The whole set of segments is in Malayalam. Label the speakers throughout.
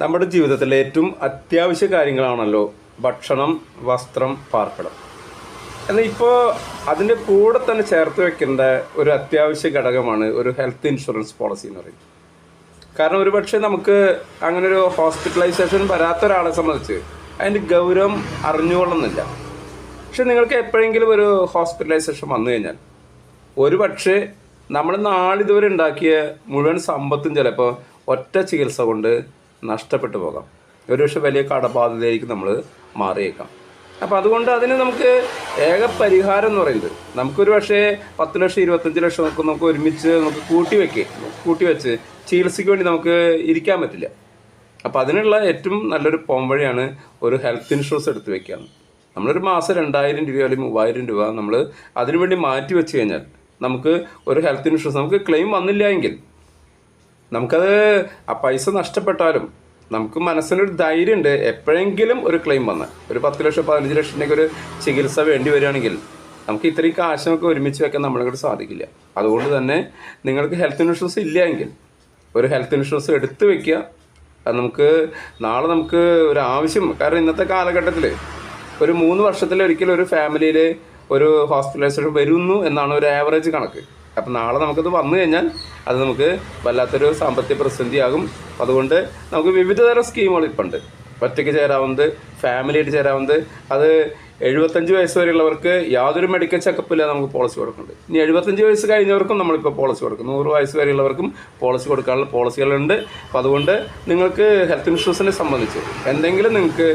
Speaker 1: നമ്മുടെ ജീവിതത്തിലെ ഏറ്റവും അത്യാവശ്യ കാര്യങ്ങളാണല്ലോ ഭക്ഷണം വസ്ത്രം പാർപ്പിടം. എന്നാൽ ഇപ്പോൾ അതിന്റെ കൂടെ തന്നെ ചേർത്ത് വെക്കേണ്ട ഒരു അത്യാവശ്യ ഘടകമാണ് ഒരു ഹെൽത്ത് ഇൻഷുറൻസ് പോളിസി എന്ന് പറയുന്നത്. കാരണം ഒരുപക്ഷെ നമുക്ക് അങ്ങനെ ഒരു ഹോസ്പിറ്റലൈസേഷൻ വരാത്ത ഒരാളെ സംബന്ധിച്ച് അതിന്റെ ഗൗരവം അറിഞ്ഞുകൊള്ളുന്നില്ല. പക്ഷെ നിങ്ങൾക്ക് എപ്പോഴെങ്കിലും ഒരു ഹോസ്പിറ്റലൈസേഷൻ വന്നു കഴിഞ്ഞാൽ ഒരു പക്ഷേ നമ്മൾ നാളിതുവരെ ഉണ്ടാക്കിയ മുഴുവൻ സമ്പത്തും ചിലപ്പോൾ ഒറ്റ ചികിത്സ കൊണ്ട് നഷ്ടപ്പെട്ടു പോകാം. ഒരുപക്ഷെ വലിയ കടബാധ്യതയിലേക്ക് നമ്മൾ മാറിയേക്കാം. അപ്പോൾ അതുകൊണ്ട് അതിന് നമുക്ക് ഏക പരിഹാരം എന്ന് പറയുന്നത് നമുക്കൊരു പക്ഷേ പത്ത് ലക്ഷം ഇരുപത്തഞ്ച് ലക്ഷം നമുക്ക് നമുക്ക് ഒരുമിച്ച് നമുക്ക് കൂട്ടി വെക്കേ കൂട്ടി വെച്ച് ചികിത്സയ്ക്ക് വേണ്ടി നമുക്ക് ഇരിക്കാൻ പറ്റില്ല. അപ്പോൾ അതിനുള്ള ഏറ്റവും നല്ലൊരു പോംവഴിയാണ് ഒരു ഹെൽത്ത് ഇൻഷുറൻസ് എടുത്ത് വെക്കുകയാണ് നമ്മളൊരു മാസം രണ്ടായിരം രൂപ അല്ലെങ്കിൽ മൂവായിരം രൂപ നമ്മൾ അതിനുവേണ്ടി മാറ്റി വെച്ച് കഴിഞ്ഞാൽ നമുക്ക് ഒരു ഹെൽത്ത് ഇൻഷുറൻസ് നമുക്ക് ക്ലെയിം വന്നില്ല എങ്കിൽ നമുക്കത് ആ പൈസ നഷ്ടപ്പെട്ടാലും നമുക്ക് മനസ്സിനൊരു ധൈര്യമുണ്ട് എപ്പോഴെങ്കിലും ഒരു ക്ലെയിം വന്ന്. ഒരു പത്ത് ലക്ഷം പതിനഞ്ച് ലക്ഷത്തിന്റെ ഒരു ചികിത്സ വേണ്ടി വരികയാണെങ്കിൽ നമുക്ക് ഇത്രയും കാശമൊക്കെ ഒരുമിച്ച് വെക്കാൻ നമ്മളെക്കൊണ്ട് സാധിക്കില്ല. അതുകൊണ്ട് തന്നെ നിങ്ങൾക്ക് ഹെൽത്ത് ഇൻഷുറൻസ് ഇല്ലെങ്കിൽ ഒരു ഹെൽത്ത് ഇൻഷുറൻസ് എടുത്ത് വെക്കുക. അത് നമുക്ക് നാളെ നമുക്ക് ഒരു ആവശ്യം. കാരണം ഇന്നത്തെ കാലഘട്ടത്തിൽ ഒരു മൂന്ന് വർഷത്തിലൊരിക്കലും ഒരു ഫാമിലിയിൽ ഒരു ഹോസ്പിറ്റലൈസേഷൻ വരുന്നു എന്നാണ് ഒരു ആവറേജ് കണക്ക്. അപ്പം നാളെ നമുക്കത് വന്നു കഴിഞ്ഞാൽ അത് നമുക്ക് വല്ലാത്തൊരു സാമ്പത്തിക പ്രതിസന്ധിയാകും. അതുകൊണ്ട് നമുക്ക് വിവിധതരം സ്കീമുകൾ ഇപ്പം ഉണ്ട് ഒറ്റയ്ക്ക് ചേരാവുന്നത് ഫാമിലിയായിട്ട് ചേരാവുന്നത്. അത് എഴുപത്തഞ്ച് വയസ്സ് വരെയുള്ളവർക്ക് യാതൊരു മെഡിക്കൽ ചെക്കപ്പ് ഇല്ലാതെ നമുക്ക് പോളിസി കൊടുക്കുന്നുണ്ട്. ഇനി എഴുപത്തഞ്ച് വയസ്സ് കഴിഞ്ഞവർക്കും നമ്മളിപ്പോൾ പോളിസി കൊടുക്കും. നൂറ് വയസ്സ് വരെയുള്ളവർക്കും പോളിസി കൊടുക്കാനുള്ള പോളിസികളുണ്ട് അപ്പോൾ അതുകൊണ്ട് നിങ്ങൾക്ക് ഹെൽത്ത് ഇൻഷുറൻസിനെ സംബന്ധിച്ച് എന്തെങ്കിലും നിങ്ങൾക്ക്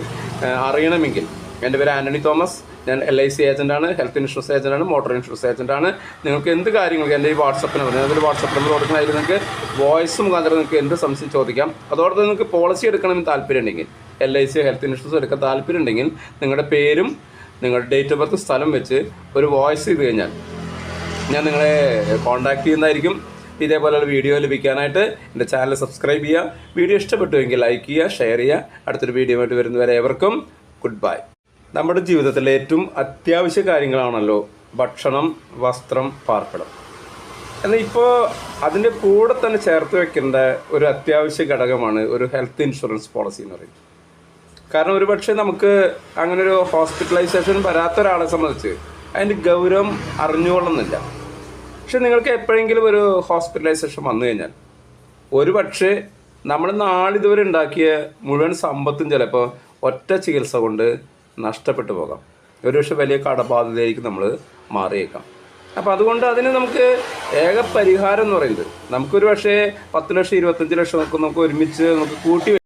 Speaker 1: അറിയണമെങ്കിൽ എന്റെ പേര് ആന്റണി തോമസ്. ഞാൻ എൽ ഐ സി ഏജന്റാണ് ഹെൽത്ത് ഇൻഷുറൻസ് ഏജന്റാണ് മോട്ടോർ ഇൻഷുറൻസ് ഏജന്റാണ് നിങ്ങൾക്ക് എന്ത് കാര്യങ്ങൾക്ക് എന്റെ ഈ വാട്സപ്പ് നമ്പർ ഞാനൊരു വാട്സപ്പ് നമ്പർ കൊടുക്കുന്ന അതിൽ നിങ്ങൾക്ക് വോയിസ് മുഖാന്തരം നിങ്ങൾക്ക് എന്ത് സംശയം ചോദിക്കാം. അതോടൊപ്പം നിങ്ങൾക്ക് പോളിസി എടുക്കണമെന്ന് താല്പര്യം ഉണ്ടെങ്കിൽ L I C health insurance എടുക്കാൻ താല്പര്യം ഉണ്ടെങ്കിൽ നിങ്ങളുടെ പേരും നിങ്ങളുടെ ഡേറ്റ് ഓഫ് ബർത്ത് സ്ഥലം വെച്ച് ഒരു വോയിസ് ചെയ്ത് കഴിഞ്ഞാൽ ഞാൻ നിങ്ങളെ കോൺടാക്ട് ചെയ്യുന്നതായിരിക്കും. ഇതേപോലെയുള്ള വീഡിയോ ലഭിക്കാനായിട്ട് എന്റെ ചാനൽ സബ്സ്ക്രൈബ് ചെയ്യുക. വീഡിയോ ഇഷ്ടപ്പെട്ടുവെങ്കിൽ ലൈക്ക് ചെയ്യുക ഷെയർ ചെയ്യുക. അടുത്തൊരു വീഡിയോ ആയിട്ട് വരുന്നവരെ ഏവർക്കും ഗുഡ് ബൈ നമ്മുടെ ജീവിതത്തിലെ ഏറ്റവും അത്യാവശ്യ കാര്യങ്ങളാണല്ലോ ഭക്ഷണം വസ്ത്രം പാർപ്പിടം. എന്നാൽ ഇപ്പോൾ അതിന്റെ കൂടെ തന്നെ ചേർത്ത് വെക്കേണ്ട ഒരു അത്യാവശ്യ ഘടകമാണ് ഒരു ഹെൽത്ത് ഇൻഷുറൻസ് പോളിസി എന്ന് പറയുന്നത്. കാരണം ഒരുപക്ഷെ നമുക്ക് അങ്ങനെ ഒരു ഹോസ്പിറ്റലൈസേഷൻ വരാത്ത ഒരാളെ സംബന്ധിച്ച് അതിന്റെ ഗൗരവം അറിഞ്ഞുകൊള്ളുന്നില്ല. പക്ഷെ നിങ്ങൾക്ക് എപ്പോഴെങ്കിലും ഒരു ഹോസ്പിറ്റലൈസേഷൻ വന്നു കഴിഞ്ഞാൽ ഒരു പക്ഷേ നമ്മൾ നാളിതുവരെ ഉണ്ടാക്കിയ മുഴുവൻ സമ്പത്തും ചിലപ്പോൾ ഒറ്റ ചികിത്സ കൊണ്ട് നഷ്ടപ്പെട്ടു പോകാം. ഒരുപക്ഷെ വലിയ കടബാധ്യതയിലേക്ക് നമ്മൾ മാറിയേക്കാം. അപ്പോൾ അതുകൊണ്ട് അതിന് നമുക്ക് ഏക പരിഹാരം എന്ന് പറയുന്നത് നമുക്കൊരു പക്ഷേ പത്ത് ലക്ഷം ഇരുപത്തഞ്ച് ലക്ഷം ഒക്കെ നമുക്ക് ഒരുമിച്ച് നമുക്ക് കൂട്ടി